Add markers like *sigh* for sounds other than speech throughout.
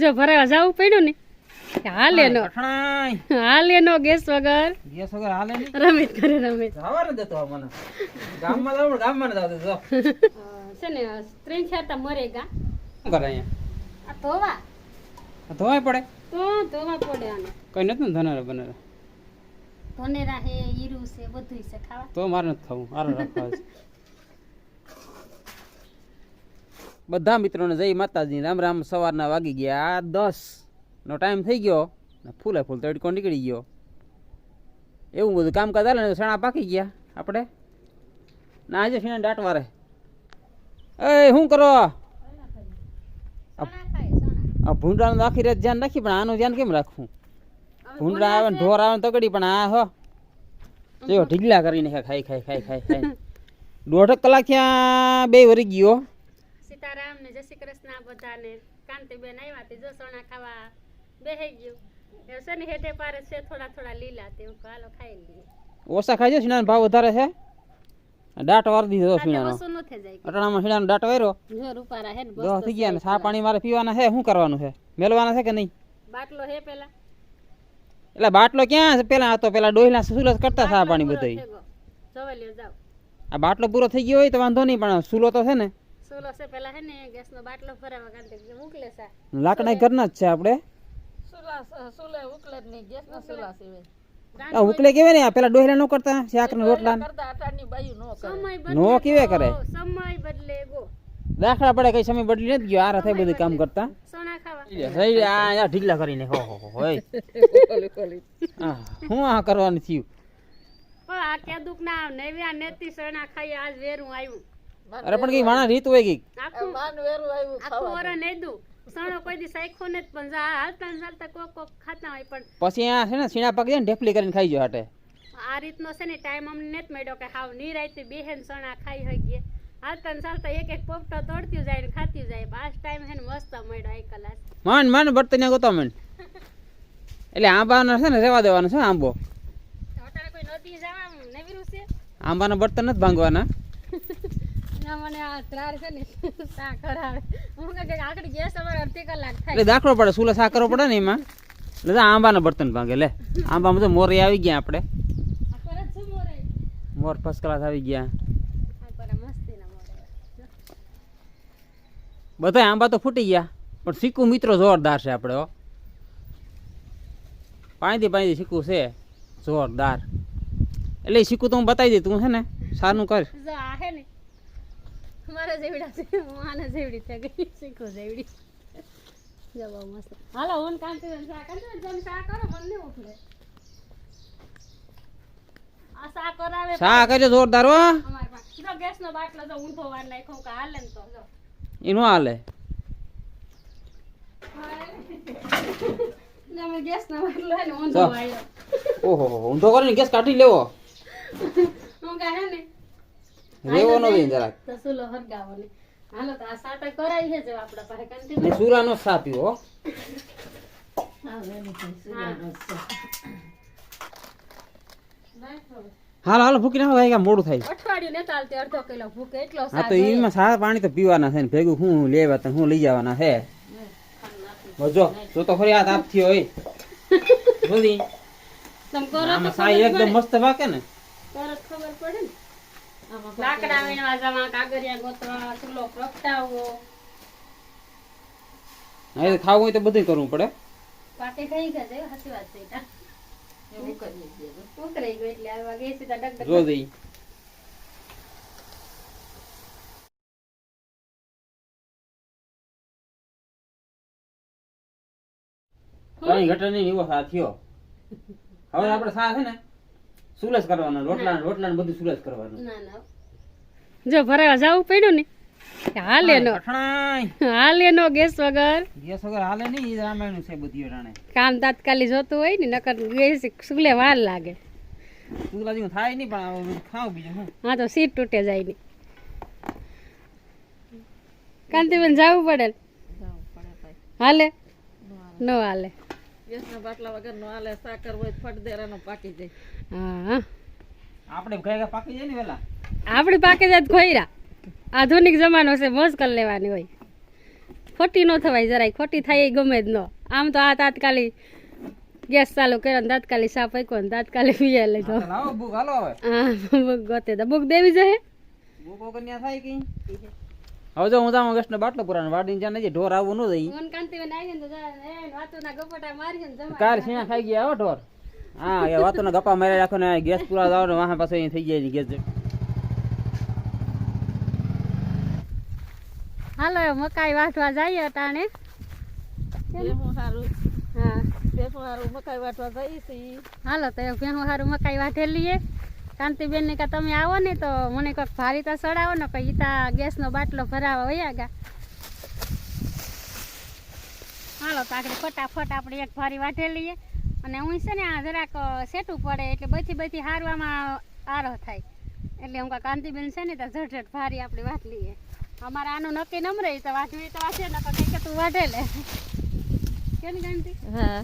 જો ભરાવા જવું પડ્યું ને હાલે નો. હાલે નો ગેસ વગર. ગેસ વગર હાલે રમેશ કરે રમેશ. જવા દેતો મને. ગામમાં જાવ ગામમાં જાવ દેતો છે ને ત્રણ ચાર તા મરે ગા. શું કરે અહીંયા? આ ધોવા. ધોવાય પડે? તો ધોવા પડે આને. કઈ નથી ને ધનારે બને ધનેરા હે ઈરુ છે બધું છે ખાવા. તો મારે નથી ખાવું આરો રાખવા છે બધા મિત્રોને જય માતાજી. રામ રામ સવારના વાગી ગયા આ દસ નો ટાઈમ થઈ ગયો ને ફૂલે ફૂલ તડકો નીકળી ગયો. એવું બધું કામકાજ હાલે ને સણા પાકી ગયા આપણે? ના આજે સીણા ડાટવારે એ શું કરો? આ ભૂંડાનું આખી રાત ધ્યાન રાખી પણ આનું ધ્યાન કેમ રાખવું? ભૂંડા આવે ને ઢોર આવે ને તગડી પણ આ હો. જો ઢીગલા કરીને ખાઈ ખાઈ ખાઈ ખાઈ ખાઈ દોઢ કલાક ત્યાં બે વરી ગયો. સીતારામ ને જય શ્રી કૃષ્ણ બધાને. કાંતિબેન આવ્યા તે જો ખાવા બેહી ગયું. એ છે ને હેઠે પારે છે થોડા થોડા લીલા તે. હું હાલો ખાઈ લઈએ. ઓછા ખાઈ જાય ભાવ વધારે છે. દાટ વાર દીધો આટલે સીણાનો વસુ ન થઈ અટાણામાં સીણાનો દાટ વાર્યો જો રૂપારા હે બસ થઈ ગયા ને સા પાણી મારે પીવાના છે શું કરવાનું છે? મેલવાના છે કે નહીં? બાટલો હે પેલા. એટલે બાટલો ક્યાં છે? પેલા તો પેલા ડોહીલા સુલત કરતા સા પાણી બધું ભેગો જોવે લ્યો જાવ આ બાટલો પૂરો થઈ ગયો હોય તો વાંધો નહીં પણ સુલો તો છે ને. સુલો છે પેલા હે ને ગેસનો બાટલો ભરાવા કાંતે મોકલે સા લાકડા ઘરના જ છે આપણે? આ ઉકલે કેવે ને પેલા ડોહીલા નો કરતા શાક ને રોટલા ને. કેવે કરે? સમય બદલે ગો દાખલા પડે કઈ સમય બદલી નથી ગયો આરા થાય બધું કામ કરતા. સોના ખાવા. આ ઢીકલા કરીને હો હો હો હોય *laughs* હું આ કરવાનું થયું? પણ આ કે દુખ ના આવ નેવ્યા નેતી સોના ખાઈ આજ વેરું આવ્યું. અરે પણ કઈ વાણા રીત હોય કઈ આખું આખું વર નહીં દઉં સણો કોઈ દી સાયખો ને પણ જા હાલતા ને ચાલતા કોક કોક ખાતા હોય પણ પછી આ છે ને સીણા પગ દે ને ઢેફલી કરીને ખાઈ જો હાટે. આ રીતનો છે ને ટાઈમ અમને નેત મળ્યો કે હાવ નિરાયતી બેહેન સણા ખાઈ હોય ગયા હાલતા ને ચાલતા એક એક પોપટો તોડતી જાય ને ખાતી જાય. આ ટાઈમ હે ને મસ્ત મળ્યો એક કલાક. મન માંડ બર્તન ગોતો મન એટલે આંબાનો છે ને રેવા દેવાનો છે આંબો. અત્યારે કોઈ નદી જવા નવીરું છે? આંબાના બર્તન નથી ભાંગવાના. ના મને આ ત્રાર છે ને સા કરાવે હું કહે કે આખડી ગેસ અમારે અડધી કલાક થાય. એટલે દાખલો પડે સુલો સા કરવો પડે ને એમાં. એટલે તો આંબાના બર્તન ભાંગે લે. આંબામાં તો મોરે આવી ગયા આપણે. આ પર જ શું મોરે? મોર ફર્સ્ટ ક્લાસ આવી ગયા. આ પર મસ્તી ના મોરે. બધા આંબા તો ફૂટી ગયા પણ સિક્કુ મિત્રો જોરદાર છે આપણે હો. પાણીથી પાણીથી સિક્કુ છે જોરદાર. એટલે એ સિક્કુ તો હું બતાવી દઈ તું છે ને સારું કર. જો આ હે ને મારા જેવડા છે હું આના જેવડી થઈ ગઈ શીખો જેવડી જવા મસ્ત. હાલો હું કાંતિ સા કાંતિ જમ શા કરો મને નહીં આ સા કરાવે સા કરજો જોરદાર હો. અમાર પાસે. જો ગેસનો બાટલો જો ઊંધો વાર નાખ્યો કે હાલે ને તો જો. એનો હાલે. તમે ગેસનો બાટલો હે ને ઊંધો વાળ્યો. ઓહો ઊંધો કરીને ગેસ કાઢી લેવો. હું કહે ને રેવો નો દઈ જરાક. તો સુલો હરગાવો હાલો તો આ સાટા કરાઈ છે જો આપણા પાસે કાંતિ સુરાનો સાપ્યો હો. હાલ હાલ ભૂકી નાખો ભાઈ મોડું થાય. અઠવાડિયું ને ચાલતી અડધો કિલો ભૂકે એટલો હા તો એમાં સારા પાણી તો પીવાના છે ને ભેગું હું લેવા તો હું લઈ જવાના છે. જો તો તો ખરી આ તાપ થયો હોય બોલી તમ કરો તો સાઈ એકદમ મસ્ત વાકે ને. તરત ખબર પડે ને. લાકડા વીણવા જવા કાગરિયા ગોતવા ચૂલો પ્રગટાવવો હા ખાવું હોય તો બધું કરવું પડે. પાકે થઈ ગયા છે સાચી વાત છે. ઈટા. ઉકળાઈ ગયું? એટલે આવા ગેસ સીધા ડગ ડગ જો કઈ ઘટે એવો સા થયો. હવે આપણે સા છે ને? સુલસ કરવાનો રોટલા રોટલા ને બધું સુલસ કરવાનું. ના ના. જો ભરાવા જવું પડ્યું ને હાલે નો. કઠણાઈ હાલે નો ગેસ વગર. ગેસ વગર હાલે નહીં રામાયણ છે બધી અટાણે કામ તાત્કાલિક જોતું હોય ને નકર ગેસ સુલે વાર લાગે. સુગલા જેવું થાય નહીં પણ ખાવ બીજું હું હા તો સીટ તૂટે જાય નહીં. કાંતિબેન જવું પડે? ને? હાલે. ન જાય. હા આપણે ઘરે પાકી જાય ને વેલા? આપણે પાકી જાય તો ખોયરા. આધુનિક જમાનો છે મોજ કરી લેવાની હોય. ખોટી ન થવાય જરાય ખોટી થાય એ ગમે જ ન. આમ તો આ તાત્કાલિક ગેસ ચાલુ કર્યો ને તાત્કાલિક સાફ આપ્યો ને તાત્કાલિક પીએ હાલો હવે. હા બુક ગોતે તો. બુક દેવી જશે બુક વગર ન્યા થાય કઈ હવે જો હું જાઉં ગેસનો બાટલો પુરાણ વાડીને જ્યાં નથી ઢોર આવું ન જઈ મન કાંતિબેન આવી ને તો જા, એ વાતુના ગપટા મારી ને જમા કાર શીણા ખાઈ ગયા હો ઢોર. હા એ વાતોના ગપ્પા મારી રાખો ને ગેસ પૂરા જાવ ને વાહ પાછો અહીં થઈ જાય ગેસ હાલો મકાઈ વાટવા જઈએ ટાણે હા. હાલો તો ભેણું સારું મકાઈ વાટે લઈએ. કાંતિબેન ને કે તમે આવો ને તો મને કોઈક ભારી તો સડાવો ને કઈ ઈતા ગેસનો બાટલો ભરાવા વયા ગયા. હાલો તો આપણે ફટાફટ આપણે એક ભારી વાટે લઈએ. અને હું છે ને આ જરાક સેટું પડે એટલે બધી બધી હારવામાં આરો થાય. એટલે હું કાંતિબેન છે ને તો ઝટઝટ ભારી આપણે વાટ લઈએ. અમારે આનું નક્કી નમ રહી તો વાટવી તો વાંચે ને તો કંઈક તું વાઢે લે. કેમ કાંતિ? હા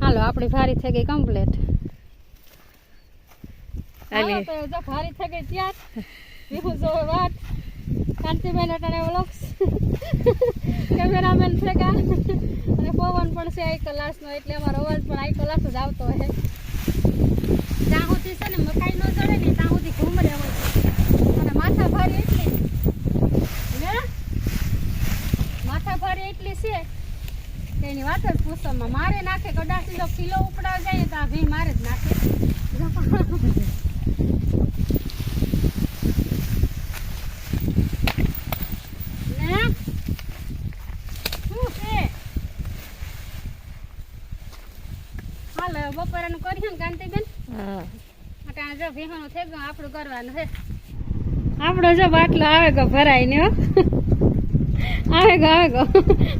હાલો આપણી ભારી થઈ ગઈ કમ્પ્લીટ ભારી થઈ ગઈ ત્યાં વિહુ જો વાત. કાંતિબેન અટાણે વ્લોગ્સ કેમેરામેન ભેગા. અને પવન પણ છે આઈ ક્લાસનો એટલે અમારો અવાજ પણ આઈ ક્લાસ જ આવતો હોય ત્યાં સુધી છે ને મકાઈ નો ચડે ને ત્યાં સુધી ઘૂમરે હોય અને માથા ભારી એટલી. માથા ભારી એટલી છે કે એની વાત જ પૂછવામાં મારે નાખે કદાચ જો કિલો ઉપડાવ જાય તો આ ભી મારે જ નાખે. ને શું છે? હાલો બપોરાનું કર્યું ને કાંતિબેન? હા. અટાણે જો ભીહોનું થઈ ગયું આપણું કરવાનું છે. આપણો જો બાટલો આવે કે ભરાય ને આવેગો ગો આવે ગો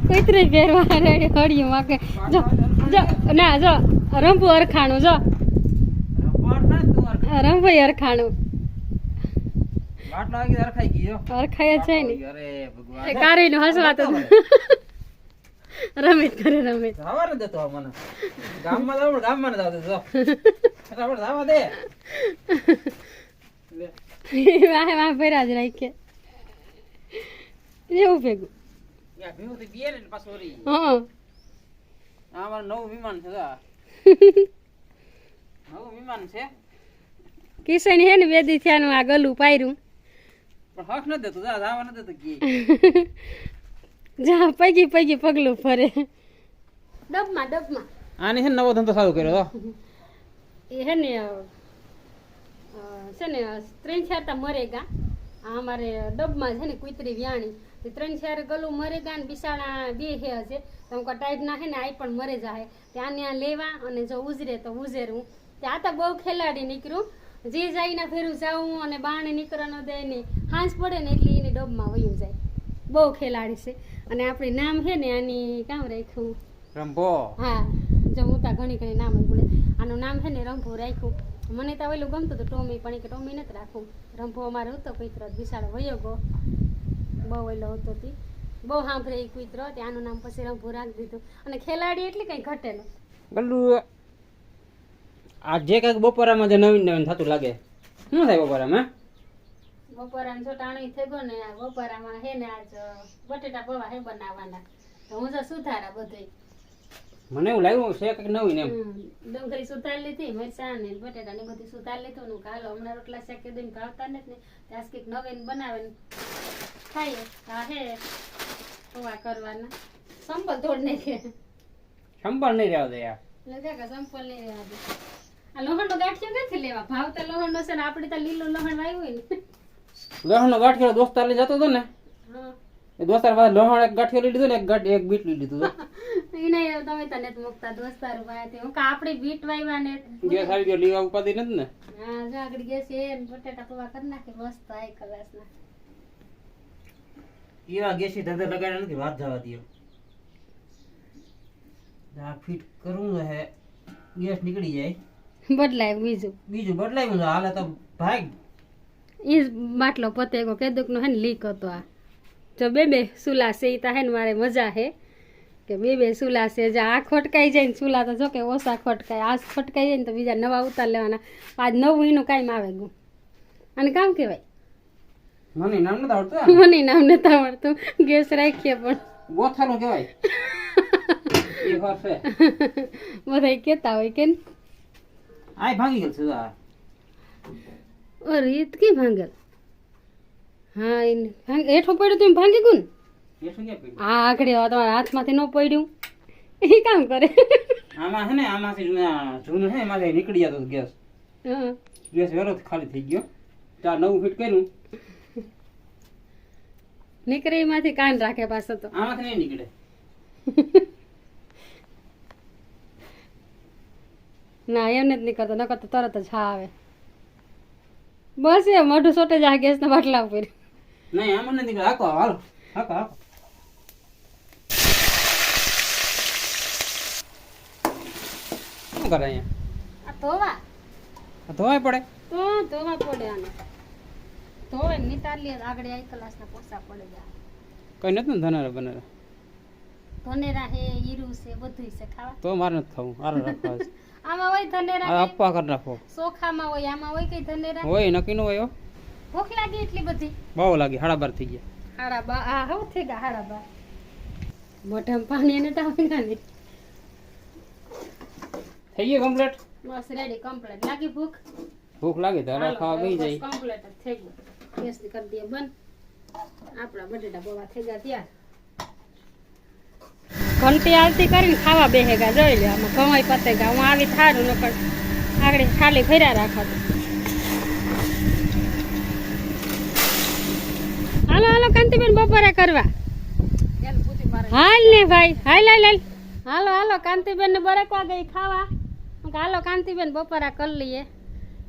કુતરી પહેરવા રેડી હળિયું વાગે જો જો ના જો રંભુ અરખાણું જો. રંભુ અરખાણું. અરખાય છે ને. એ ભગવાન કારીનું હસવાતો રમિત કરે રમિત. જવા ન દેતો આ મને ગામમાં જાવ ગામમાં જાવ દેતો જો. આપણે જવા દે. વાહે જ રાખે એવું ભેગું. યા ભીમથી બીએ ને પાછો વળી. હા. આ અમારું નવું વિમાન છે જો *laughs* નવું વિમાન છે. કિશન હે ને બેદી થયાનું આ ગલું પાયરું હક ન દેતું જા જવા ન કે જા પગી પગી પગલું ફરે. ડબમાં ડબમાં. આને હે નવો ધંધો ચાલુ કર્યો તો એ હે ને છે ને ત્રણ ચાર મરે મરેગા. આ અમારે ડબમાં છે ને કુતરી વ્યાણી. ત્રણ ચાર ગલું મરેગા ને બિસાણા બે હે હશે. તો હું ટાઈટ ના હે ને આઈ પણ મરે જાય ત્યાં ત્યાં લેવા અને જો ઉજરે તો ઉજેરું. ત્યાં તો બહુ ખેલાડી નીકળ્યું જે જાય ના ફેરું જાવું અને બાણે નીકળવાનો દે ને હાંસ પડે ને એટલે એની ડબમાં વયું જાય. બહુ ખેલાડી છે. અને આપણી નામ છે ને આની કામ રાખ્યું? રંભો. હા. જો હું તા ઘણી ઘણી નામ બોલે. આનું નામ છે ને રંભો રાખ્યું. મને તો ઓલું ગમતું હતું ટોમી પણ કે ટોમી નથી રાખવું. રંભો અમારે હતો કુતરો વિશાળ વયો ગયો. બહુ ઓલો હતો. બહુ સાંભળે એ કુતરો ત્યાંનું નામ પછી રંભુ રાખી દીધું. અને ખેલાડી એટલે કંઈ ઘટેલો. ગલ્લુ આ જે કાંઈક બપોરામાં જે નવીન નવીન થતું લાગે શું થાય બપોરામાં? બપોરામાં જો ટાણી થઈ ગયો ને આ બપોરામાં હે ને આજ બટેટા પૌવા હે બનાવવાના. તો હું જો સુધારા બધું મને એવું લાગ્યું છે કંઈક નવીન એમ. ડુંગળી સુધારી લીધી મરચાં ને બટેટા ને બધું સુધારી લીધું ને કાલો હમણાં રોટલા શેકી કે દઈને ભાવતા નથી ને ત્યાં કંઈક નવીન બનાવે ને. ખાઈએ. હા હે પૌવા કરવાના. સંપલ તોડ નાખે સંભાળ નહીં રહેવા દે યાર એટલે કે સંપલ નહીં રહેવા દે. આ લોહણનો ગાંઠિયો ક્યાંથી લેવા? ભાવતા લોહણનો છે ને આપણે તો લીલું લોહણ વાવ્યું હોય ને. લોહણનો ગાંઠિયો દોસ્તાર લઈ જતો હતો ને? હા. એ દોસ્તાર પાસે લોહણ એક ગાંઠિયો લઈ લીધો ને એક ગાંઠ એક બીટ લઈ લીધું *laughs* એને તમે તને જ દોસ્તાર પાસેથી હું કા બીટ વાવ્યા ને ગેસ આવી ગયો લીવા ઉપાધિ નથી ને? હા જો આગળ ગેસ એ બટેટા પૌવા કરી નાખે મસ્ત આઈ કલાસના. એવા ગેસી ધંધે લગાડ્યા નથી વાત જવા દો આ ફિટ કરવું હે ગેસ નીકળી જાય. બદલાય બીજું. બીજું બદલાયું હાલે તો ભાગ ઈ બાટલો પતે કો કેદુક નો હે ને લીક હતો આ. જો બે બે સુલા ઈ હે ને મારે મજા હે. કે બે બે સુલા છે જે આ ખોટકાઈ જાય ને સુલા તો જો કે ઓછા ખોટકાય. આ ખોટકાઈ જાય ને તો બીજા નવા ઉતાર લેવાના. આજ નવું એનું કાંઈ આવે ગયું અને કામ કહેવાય? મને નામ નથી આવડતું મને નામ નથી આવડતું. ગેસ રાખીએ પણ. ગોથાનું કહેવાય. બધા કહેતા હોય કે આ ભાંગી ગયેલ છે આ. અરે એ તો ભાંગેલ? હા એને ભાંગ હેઠું પડ્યું તો એમ ભાંગી ગયું ને? આ આગળ તમારા હાથમાંથી ન પડ્યું. એ કામ કરે. આમાં છે ને આમાંથી જૂનું છે એમાંથી નીકળી જતો ગેસ. ગેસ વેરો ખાલી થઈ ગયો. ચાર નવું ફીટ કર્યું. નીકળે એમાંથી કાન રાખે પાછો તો. આમાંથી નહીં નીકળે. *laughs* ના એમને જ નીકળતો નકર તો તરત જ હા આવે. બસ એ મોઢું સોટે જ આ ગેસના બાટલા ઉપર. નહીં આમાં નથી નીકળે. હાકો હાલો હાકો હાકો. શું કરે અહીંયા? આ ધોવા. ધોવાય પડે? તો ધોવા પડે આને. ધોવે નિતાર આગળ આઈ ક્લાસના પોસા પડે જાય કઈ નથી ને ધનારે બનારે ધનેરા હે ઈરું છે બધું છે ખાવા. તો મારે નથી ખાવું હારે રાખવા છે. *laughs* આમાં હોય ધનેરા આ નાખો. હોય આમાં હોય કઈ ધનેરા? હોય નકી નો હોય ભૂખ લાગી એટલી બધી? બહુ લાગી હાડા બાર થઈ ગયા. હાડા બા આ હવ થઈ ગયા હાડા બા મોઢામાં પાણી એને થઈ ગયું કમ્પ્લીટ બસ રેડી કમ્પ્લીટ લાગી ભૂખ? ભૂખ લાગે તો હવે ખાવા ગઈ જાય. કમ્પ્લીટ થઈ ગયું. ગેસ કરી દઈએ બંધ. આપણા બટેટા બોવા થઈ ગયા ત્યાં ઘંટી આરતી કરીને ખાવા બેહેગા જોઈ લે આમાં કમાઈ પતે ગયા હું આવી થારું નકર આગળ ખાલી ફર્યા રાખો. હાલો હાલો કાંતિબેન બપોરે કરવા. હાલ ને ભાઈ હાલ હાલ હાલ. હાલો હાલો કાંતિબેન ને બરેક ગઈ ખાવા. હું હાલો કાંતિબેન બપોરા કરી લઈએ.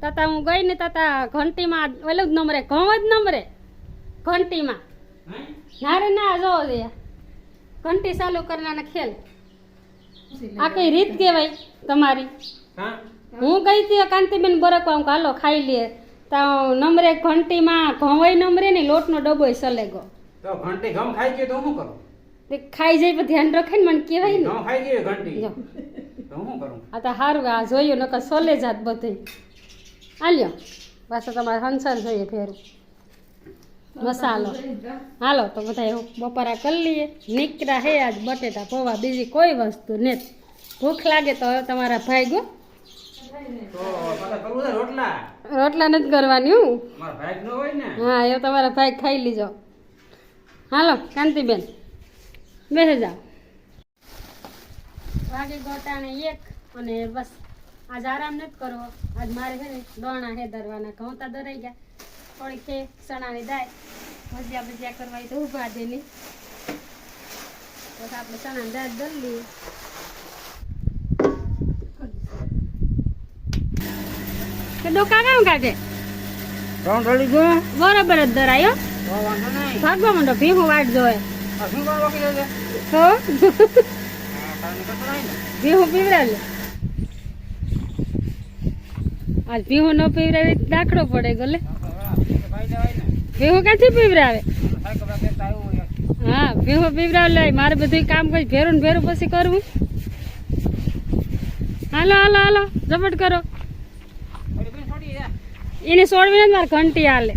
તાતા હું ગઈ ને તાતા ઘંટીમાં ઓલું જ નંબરે ઘઉં જ નંબરે. ઘંટીમાં. ના રે ના જોવો દે ઘંટી ચાલુ કરવાના ખેલ. આ કઈ રીત કહેવાય તમારી. હું? ગઈ હતી કાંતિબેન બરકવા હું હાલો ખાઈ લઈએ. તો નંબરે ઘંટીમાં ઘઉં નંબરે ને લોટનો ડબ્બો સલે ગયો. તો ઘંટી ઘઉં ખાઈ ગયો તો શું કરું? ખાઈ જાય પણ ધ્યાન રખે ને મને કહેવાય ને. ખાઈ ગયો ઘંટી? જો. તો શું કરું? આ તો સારું આ જોયું નકર સોલે જાત બધું. આલ્યો પાછો તમારે હંસન જોઈએ ફેરું. મસાલો. હાલો તો બધા એવું બપોરા કરી લઈએ. નીકળ્યા હે આજ બટેટા પૌવા બીજી કોઈ વસ્તુ ને ભૂખ લાગે તો તમારા ભાઈ ગો રોટલા? નથી કરવાની હું. હા એ તમારા ભાઈ ખાઈ લીજો. હાલો કાંતિબેન બેસે જાઓ. વાગી ગોટાણે એક અને બસ. આજ આરામ નથી કરવો. આજ મારે છે ને દોણા હે ધરવાના ઘઉંતા દરાઈ ગયા. થોડી ખે ચણાની દાય ભજીયા ભજીયા કરવા તો ઊભા દે નહીં બસ આપણે ચણાની દાળ દરી લઈએ. ડોકા કામ કાઢે? ઘઉં ઢળી ગયો બરોબર જ ધરાયો ભાગવા માંડો ભીહું વાટ જોવે ભીહું પીવડાવે આજ ભીહું ન પીવડાવે દાખલો પડે ગલે. ભીહું ક્યાંથી પીવડાવે હા, ભીહું પીવડાવે લે. મારે બધું કામ કરી ભેરું ને ભેરું પછી કરવું. હાલો હાલો હાલો ઝપટ કરો. એને સોડવીને જ મારે ઘંટી હાલે.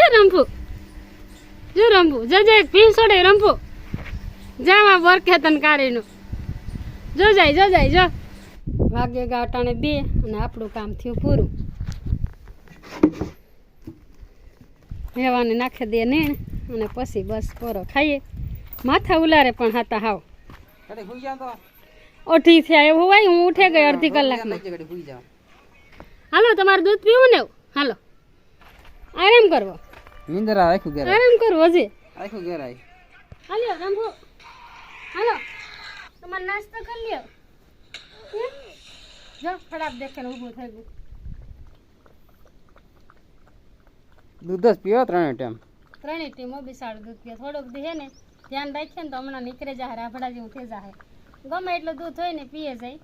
એ રંભુ જો રંભુ જજે એક સોડે રંભુ જામાં બરખે તન કાઢીનું. જો જાય જો જાય જો. વાગે ગાવટાણે બે અને આપણું કામ થયું પૂરું. રહેવાને નાખી દે ને અને પછી બસ પોરો ખાઈએ. માથા ઉલારે પણ હતા હાવ. ઓઠી થયા એવું હોય હું ઉઠે ગઈ અડધી કલાકમાં. હાલો તમારું દૂધ પીવું ને હાલો. આરામ કરવો. નિંદરા રાખ્યું ઘેર. આરામ કરવો હજી. રાખ્યું ઘેર. આવી હાલ્યો રામભો હાલો. તમારે નાસ્તો કરી લ્યો. જો ખરાબ દેખે ને ઊભું થઈ ગયું. દૂધ જ પીવો ત્રણે ટાઈમ. ત્રણેય બી સારું દૂધ પીએ થોડુંક દે ને ધ્યાન રાખીએ ને તો હમણાં નીકળે જાય રાફડા જેવું થઈ જાય ગમે એટલું દૂધ હોય ને પીએ જાય